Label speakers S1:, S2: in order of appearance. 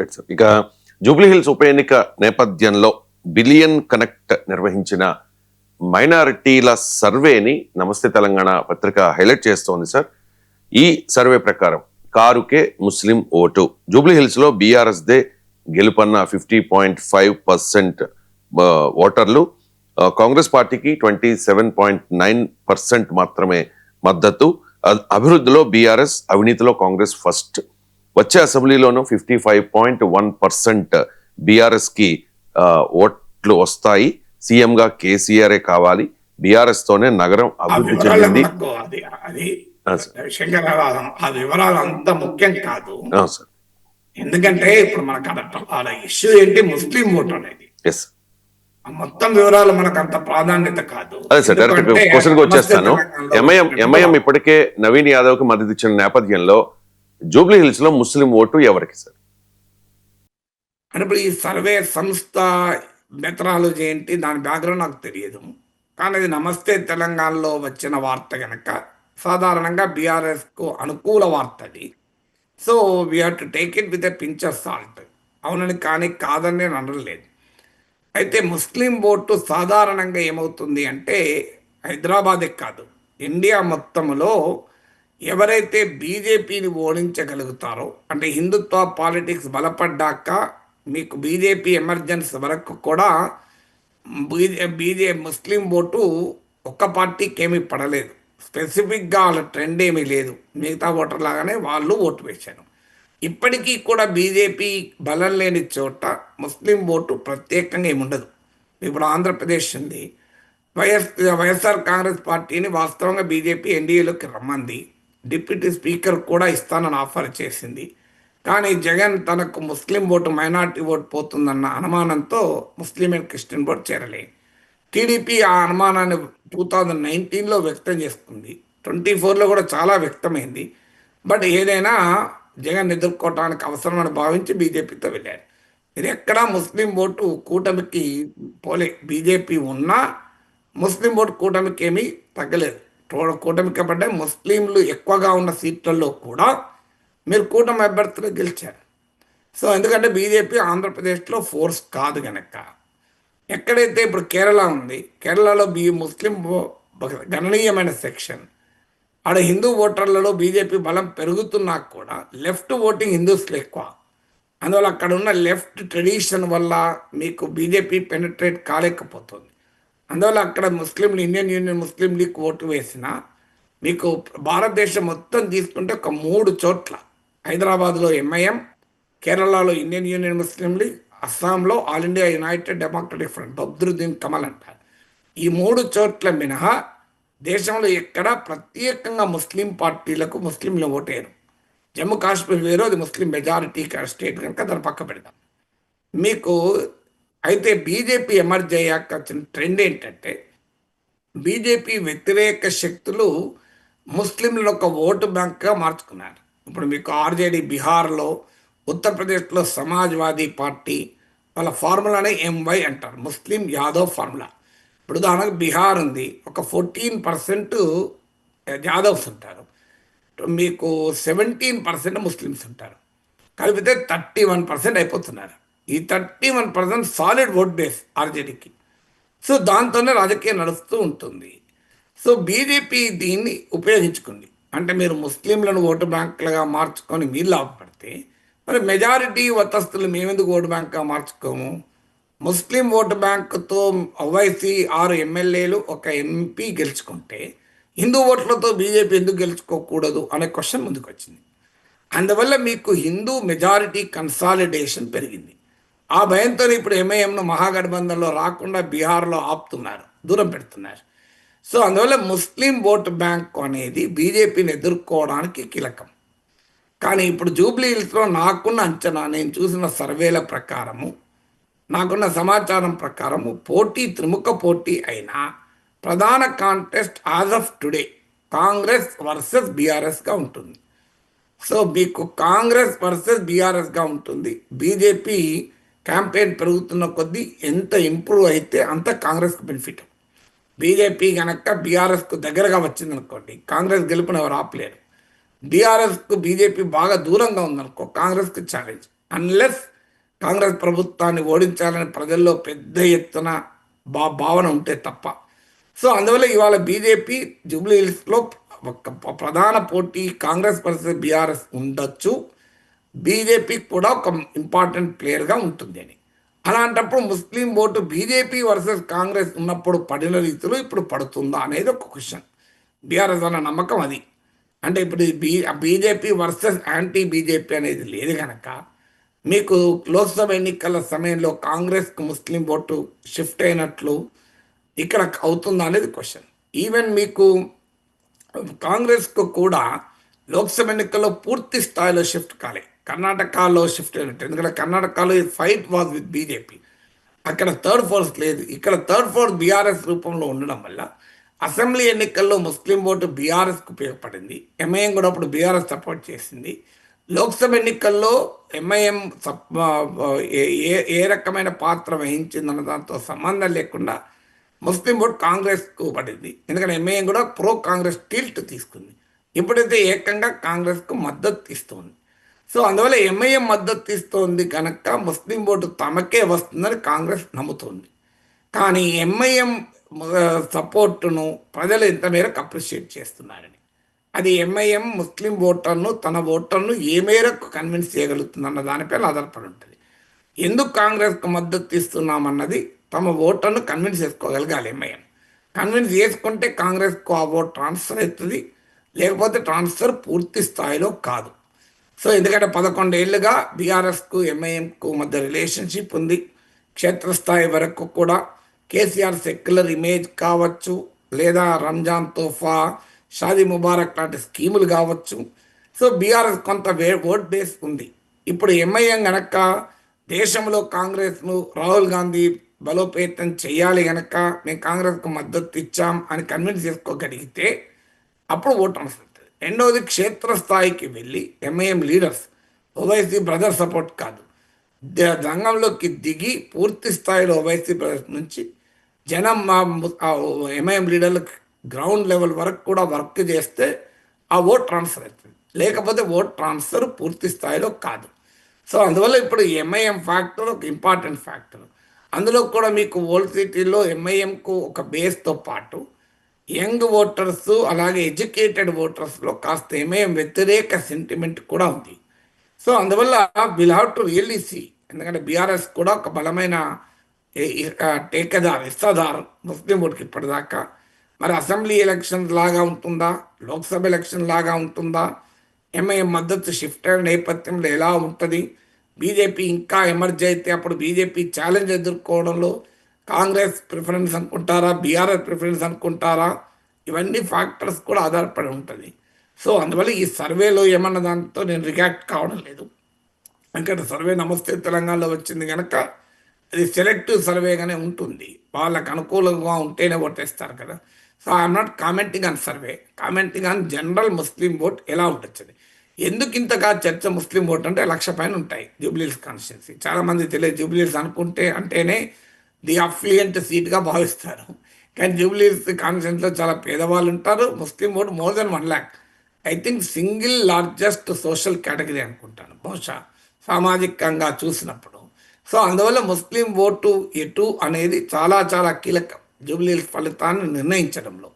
S1: Right sir ఇక జూబ్లీహిల్స్ ఉప ఎన్నిక నేపథ్యంలో బిలియన్ కనెక్ట్ నిర్వహించిన మైనారిటీల సర్వేని నమస్తే తెలంగాణ పత్రిక హైలైట్ చేస్తోంది సార్. ఈ సర్వే ప్రకారం కారుకే ముస్లిం ఓటు. జూబ్లీహిల్స్లో బీఆర్ఎస్దే బీఆర్ఎస్ దే గెలుపన్న ఫిఫ్టీ పాయింట్ ఫైవ్ పర్సెంట్ ఓటర్లు. కాంగ్రెస్ పార్టీకి twenty seven point nine percent మాత్రమే మద్దతు. అభివృద్ధిలో బీఆర్ఎస్ అవినీతిలో కాంగ్రెస్ ఫస్ట్. వచ్చే అసెంబ్లీలోనూ fifty five point one percent బీఆర్ఎస్కి ఆ, ఓట్లు వస్తాయి. సీఎం గా కేసీఆర్ కావాలి. బీఆర్ఎస్ తోనే నగరం అభివృద్ధి చెందింది. ఆ,
S2: వివరాలు అంత ముఖ్యం కాదు. ఎందుకంటే ఇప్పుడు మనకు ఆడ ఇష్యూ ఏంటి? ముస్లిం ఓటు అనేది. మొత్తం వివరాలు మనకు అంత ప్రాధాన్యత కాదు.
S1: అదే సార్ డైరెక్ట్
S2: ఎందుకంటే
S1: క్వశ్చన్కి వచ్చేస్తాను ఎంఐఎం ఎంఐఎం ఇప్పటికే నవీన్ యాదవ్కి మద్దతు ఇచ్చిన నేపథ్యంలో జూబ్లీ హిల్స్లో ముస్లిం ఓటు ఎవరికి సార్?
S2: అంటే ఇప్పుడు ఈ సర్వే సంస్థ మెథడాలజీ ఏంటి? దాని బ్యాక్గ్రౌండ్ నాకు తెలియదు. కానీ అది నమస్తే తెలంగాణలో వచ్చిన వార్త కనుక సాధారణంగా బీఆర్ఎస్కు అనుకూల వార్త అది. So we have to take it with a pinch of salt అవునని కానీ కాదని నేను అనలేదు. అయితే ముస్లిం ఓటు సాధారణంగా ఏమవుతుంది అంటే హైదరాబాదే కాదు. ఇండియా మొత్తంలో ఎవరైతే బీజేపీని ఓడించగలుగుతారో అంటే హిందుత్వ పాలిటిక్స్ బలపడ్డాక మీకు బీజేపీ ఎమర్జెన్సీ వరకు కూడా బీజే బీజే ముస్లిం ఓటు ఒక్క పార్టీకి ఏమీ పడలేదు. స్పెసిఫిక్గా వాళ్ళ ట్రెండ్ ఏమీ లేదు. మిగతా ఓటర్ లాగానే వాళ్ళు ఓటు వేశారు. ఇప్పటికీ కూడా బీజేపీ బలం లేని చోట ముస్లిం ఓటు ప్రత్యేకంగా ఏమి ఉండదు. ఇప్పుడు ఆంధ్రప్రదేశ్ ఉంది. వైఎస్ వైఎస్ఆర్ కాంగ్రెస్ పార్టీని వాస్తవంగా బీజేపీ ఎన్డీఏలోకి రమ్మంది. డిప్యూటీ స్పీకర్ కూడా ఇస్తానని ఆఫర్ చేసింది. కానీ జగన్ తనకు ముస్లిం ఓటు మైనార్టీ ఓటు పోతుందన్న అనుమానంతో ముస్లిం అండ్ క్రిస్టియన్ ఓటు చేరలే. టీడీపీ ఆ అనుమానాన్ని టూ థౌజండ్ నైన్టీన్లో వ్యక్తం చేసుకుంది. ట్వంటీ ఫోర్లో కూడా చాలా వ్యక్తమైంది. బట్ ఏదైనా జగన్ ఎదుర్కోవటానికి అవసరమని భావించి బీజేపీతో వెళ్ళారు ఇది ఎక్కడా ముస్లిం ఓటు కూటమికి పోలే. బీజేపీ ఉన్నా ముస్లిం ఓటు కూటమికి ఏమీ తగ్గలేదు. కూటమికి కాబట్టి ముస్లింలు ఎక్కువగా ఉన్న సీట్లలో కూడా మీరు కూటమి అభ్యర్థులు గెలిచారు. సో ఎందుకంటే బీజేపీ ఆంధ్రప్రదేశ్లో ఫోర్స్ కాదు కనుక ఎక్కడైతే ఇప్పుడు కేరళ ఉంది కేరళలో బీ ముస్లిం గణనీయమైన సెక్షన్. ఆడ హిందూ ఓటర్లలో బీజేపీ బలం పెరుగుతున్నా కూడా లెఫ్ట్ ఓటింగ్ హిందూస్లో ఎక్కువ. అందువల్ల అక్కడ ఉన్న లెఫ్ట్ ట్రెడిషన్ వల్ల మీకు బీజేపీ పెనిట్రేట్ కాలేకపోతుంది. అందువల్ల అక్కడ ముస్లింలు Indian Union Muslim League vote వేసిన మీకు భారతదేశం మొత్తం తీసుకుంటే ఒక మూడు చోట్ల. హైదరాబాద్లో ఎంఐఎం కేరళలో ఇండియన్ యూనియన్ ముస్లిం లీగ్ అస్సాంలో All India United Democratic Front Badruddin Kamal అంటారు. ఈ మూడు చోట్ల మినహా దేశంలో ఎక్కడ ప్రత్యేకంగా ముస్లిం పార్టీలకు ముస్లింలు ఓటేరు జమ్మూ కాశ్మీర్ వేరు అది ముస్లిం మెజారిటీ స్టేట్ కనుక దాన్ని పక్క పెడతాం మీకు అయితే బీజేపీ ఎమర్జ్ అయ్యాక వచ్చిన ట్రెండ్ ఏంటంటే బీజేపీ వ్యతిరేక శక్తులు ముస్లింలను ఒక ఓటు బ్యాంక్గా మార్చుకున్నారు. ఇప్పుడు మీకు ఆర్జేడీ బీహార్లో ఉత్తరప్రదేశ్లో సమాజ్వాదీ పార్టీ వాళ్ళ ఫార్ములానే ఎంవై అంటారు. ముస్లిం యాదవ్ ఫార్ములా. ఇప్పుడు దానికి బీహార్ ఉంది ఒక ఫోర్టీన్ పర్సెంట్ యాదవ్స్ ఉంటారు. మీకు సెవెంటీన్ పర్సెంట్ ముస్లిమ్స్ ఉంటారు. కలిపితే థర్టీ వన్ పర్సెంట్ అయిపోతున్నారు. ఈ thirty one percent solid vote base ఆర్జేడీకి. So దాంతోనే రాజకీయం నడుస్తూ ఉంటుంది. సో బీజేపీ దీన్ని ఉపయోగించుకుంది. అంటే మీరు ముస్లింలను ఓటు బ్యాంకులుగా మార్చుకొని మీరు లాభపడితే మరి మెజారిటీ వతస్తులు మేమెందుకు ఓటు బ్యాంక్గా మార్చుకోము? ముస్లిం ఓటు బ్యాంకుతో ఓవైసీ ఆరు ఎమ్మెల్యేలు ఒక ఎంపీ గెలుచుకుంటే హిందూ ఓట్లతో బీజేపీ ఎందుకు గెలుచుకోకూడదు అనే క్వశ్చన్ ముందుకు వచ్చింది అందువల్ల మీకు హిందూ మెజారిటీ కన్సాలిడేషన్ పెరిగింది. ఆ భయంతో ఇప్పుడు ఎంఐఎంను మహాగఠబంధన్లో రాకుండా బీహార్లో ఆపుతున్నారు దూరం పెడుతున్నారు. సో అందువల్ల ముస్లిం ఓటు బ్యాంక్ అనేది బీజేపీని ఎదుర్కోవడానికి కీలకం. కానీ ఇప్పుడు జూబ్లీ హిల్స్లో నాకున్న అంచనా నేను చూసిన సర్వేల ప్రకారము నాకున్న సమాచారం ప్రకారము పోటీ త్రిముఖ పోటీ అయినా ప్రధాన contest as of today Congress versus బీఆర్ఎస్గా ఉంటుంది. సో మీకు కాంగ్రెస్ వర్సెస్ బీఆర్ఎస్గా ఉంటుంది. బీజేపీ క్యాంపెయిన్ పెరుగుతున్న కొద్దీ ఎంత ఇంప్రూవ్ అయితే అంత కాంగ్రెస్కు బెనిఫిట్. బీజేపీ కనుక బీఆర్ఎస్కు దగ్గరగా వచ్చిందనుకోండి కాంగ్రెస్ గెలుపుని ఎవరు ఆపలేరు. బీఆర్ఎస్కు బీజేపీ బాగా దూరంగా ఉందనుకో కాంగ్రెస్కి ఛాలెంజ్ అన్లెస్ కాంగ్రెస్ ప్రభుత్వాన్ని ఓడించాలని ప్రజల్లో పెద్ద ఎత్తున బా భావన ఉంటే తప్ప. సో అందువల్ల ఇవాళ బీజేపీ జూబ్లీ హిల్స్లో ఒక ప్రధాన పోటీ కాంగ్రెస్ పరిస్థితి బీఆర్ఎస్ ఉండొచ్చు. బీజేపీ కూడా ఒక ఇంపార్టెంట్ ప్లేయర్గా ఉంటుంది అని. అలాంటప్పుడు ముస్లిం ఓటు బీజేపీ వర్సెస్ కాంగ్రెస్ ఉన్నప్పుడు పడిన రీతిలో ఇప్పుడు పడుతుందా అనేది ఒక క్వశ్చన్. బీఆర్ఎస్ అన్న నమ్మకం అది. అంటే ఇప్పుడు B BJP versus anti BJP అనేది లేదు కనుక మీకు లోక్సభ ఎన్నికల సమయంలో కాంగ్రెస్కు ముస్లిం ఓటు షిఫ్ట్ అయినట్లు ఇక్కడ అవుతుందా అనేది క్వశ్చన్. ఈవెన్ మీకు కాంగ్రెస్కు కూడా లోక్సభ ఎన్నికల్లో పూర్తి స్థాయిలో షిఫ్ట్ కాలే. కర్ణాటకలో షిఫ్ట్ అయినట్టు. ఎందుకంటే కర్ణాటకలో ఫైట్ వాజ్ విత్ బీజేపీ అక్కడ థర్డ్ ఫోర్స్ లేదు. ఇక్కడ థర్డ్ ఫోర్స్ బీఆర్ఎస్ రూపంలో ఉండడం వల్ల అసెంబ్లీ ఎన్నికల్లో ముస్లిం ఓటు బీఆర్ఎస్కు ఉపయోగపడింది. ఎంఐఎం కూడా అప్పుడు బీఆర్ఎస్ సపోర్ట్ చేసింది. లోక్సభ ఎన్నికల్లో ఎంఐఎం ఏ- ఏ రకమైన పాత్ర వహించిందన్న దాంతో సంబంధం లేకుండా ముస్లిం ఓట్ కాంగ్రెస్కు పడింది. ఎందుకంటే ఎంఐఎం కూడా ప్రో కాంగ్రెస్ టీల్ట్ తీసుకుంది. ఇప్పుడైతే ఏకంగా కాంగ్రెస్కు మద్దతు ఇస్తుంది. సో అందువల్ల ఎంఐఎం మద్దతు ఇస్తోంది కనుక ముస్లిం ఓటు తమకే వస్తుందని కాంగ్రెస్ నమ్ముతోంది. కానీ ఎంఐఎం సపోర్టును ప్రజలు ఎంత మేరకు అప్రిషియేట్ చేస్తున్నారని. అది ఎంఐఎం ముస్లిం ఓటర్ను తన ఓటర్ను ఏ మేరకు కన్విన్స్ చేయగలుగుతుందన్న దానిపైన ఆధారపడి ఉంటుంది. ఎందుకు కాంగ్రెస్కు మద్దతు ఇస్తున్నామన్నది తమ ఓటర్ను కన్విన్స్ చేసుకోగలగాలి ఎంఐఎం కన్విన్స్ చేసుకుంటే కాంగ్రెస్కు ఆ ఓట్ ట్రాన్స్ఫర్ అవుతుంది. లేకపోతే ట్రాన్స్ఫర్ పూర్తి స్థాయిలో కాదు. సో ఎందుకంటే పదకొండేళ్ళుగా బీఆర్ఎస్కు ఎంఐఎంకు మధ్య రిలేషన్షిప్ ఉంది. క్షేత్రస్థాయి వరకు కూడా కేసీఆర్ సెక్యులర్ ఇమేజ్ కావచ్చు లేదా రంజాన్ తోఫా షాదీ ముబారక్ లాంటి స్కీములు కావచ్చు. సో బీఆర్ఎస్ కొంత వే ఓట్ బేస్ ఉంది. ఇప్పుడు ఎంఐఎం గనక దేశంలో కాంగ్రెస్ను రాహుల్ గాంధీ బలోపేతం చేయాలి గనక మేము కాంగ్రెస్కు మద్దతు ఇచ్చాం అని కన్విన్స్ చేసుకోగలిగితే అప్పుడు ఓటు వస్తుంది. రెండవది క్షేత్రస్థాయికి వెళ్ళి MIM leaders Owaisi brother support కాదు. రంగంలోకి దిగి పూర్తి స్థాయిలో ఓవైసీ బ్రదర్స్ నుంచి జనం మా ఎంఐఎం లీడర్లకు గ్రౌండ్ లెవెల్ వరకు కూడా వర్క్ చేస్తే ఆ ఓట్ ట్రాన్స్ఫర్ అవుతుంది. లేకపోతే ఓట్ ట్రాన్స్ఫర్ పూర్తి స్థాయిలో కాదు. సో అందువల్ల ఇప్పుడు ఎంఐఎం ఫ్యాక్టర్ ఒక ఇంపార్టెంట్ ఫ్యాక్టర్ అందులో కూడా మీకు ఓల్డ్ సిటీలో ఎంఐఎంకు ఒక బేస్తో పాటు యంగ్ ఓటర్స్ అలాగే ఎడ్యుకేటెడ్ ఓటర్స్లో కాస్త ఏమేం వ్యతిరేక సెంటిమెంట్ కూడా ఉంది. సో అందువల్ల will have to really see ఎందుకంటే బీఆర్ఎస్ కూడా ఒక బలమైన టేకదార్ ఇస్తాదార్ ముస్లిం ఓటుకి ఇప్పటిదాకా. మరి అసెంబ్లీ ఎలక్షన్ లాగా ఉంటుందా? లోక్సభ ఎలక్షన్ లాగా ఉంటుందా? ఎంఐఎం మద్దతు షిఫ్ట్ అయిన నేపథ్యంలో ఎలా ఉంటుంది? బీజేపీ ఇంకా ఎమర్జీ అయితే అప్పుడు బీజేపీ ఛాలెంజ్ ఎదుర్కోవడంలో కాంగ్రెస్ ప్రిఫరెన్స్ అనుకుంటారా? బీఆర్ఎస్ ప్రిఫరెన్స్ అనుకుంటారా? ఇవన్నీ ఫ్యాక్టర్స్ కూడా ఆధారపడి ఉంటుంది. సో అందువల్ల ఈ సర్వేలో ఏమన్న దాంతో నేను రియాక్ట్ కావడం లేదు. ఎందుకంటే సర్వే నమస్తే తెలంగాణలో వచ్చింది కనుక అది సెలెక్టివ్ సర్వేగానే ఉంటుంది. వాళ్ళకు అనుకూలంగా ఉంటేనే ఓటేస్తారు కదా. So I'm not commenting on survey. Commenting on general Muslim vote ఎలా ఉండొచ్చని. ఎందుకు ఇంతగా చర్చ ముస్లిం ఓట్ అంటే లక్ష పైన ఉంటాయి జూబ్లీస్ కాన్స్టిట్యున్సీ. చాలామంది తెలియదు జూబ్లీస్ అనుకుంటే అంటేనే ది అఫ్లియంట్ సీట్గా భావిస్తారు. కానీ జూబ్లీస్ కాన్స్టిట్యున్సీలో చాలా పేదవాళ్ళు ఉంటారు. Muslim vote more than one lakh. I think single largest social category అనుకుంటాను. బహుశా సామాజికంగా చూసినప్పుడు. సో అందువల్ల ముస్లిం ఓటు ఎటు అనేది చాలా చాలా కీలకం. జూబ్లీ ఫలితాన్ని నిర్ణయించడంలో.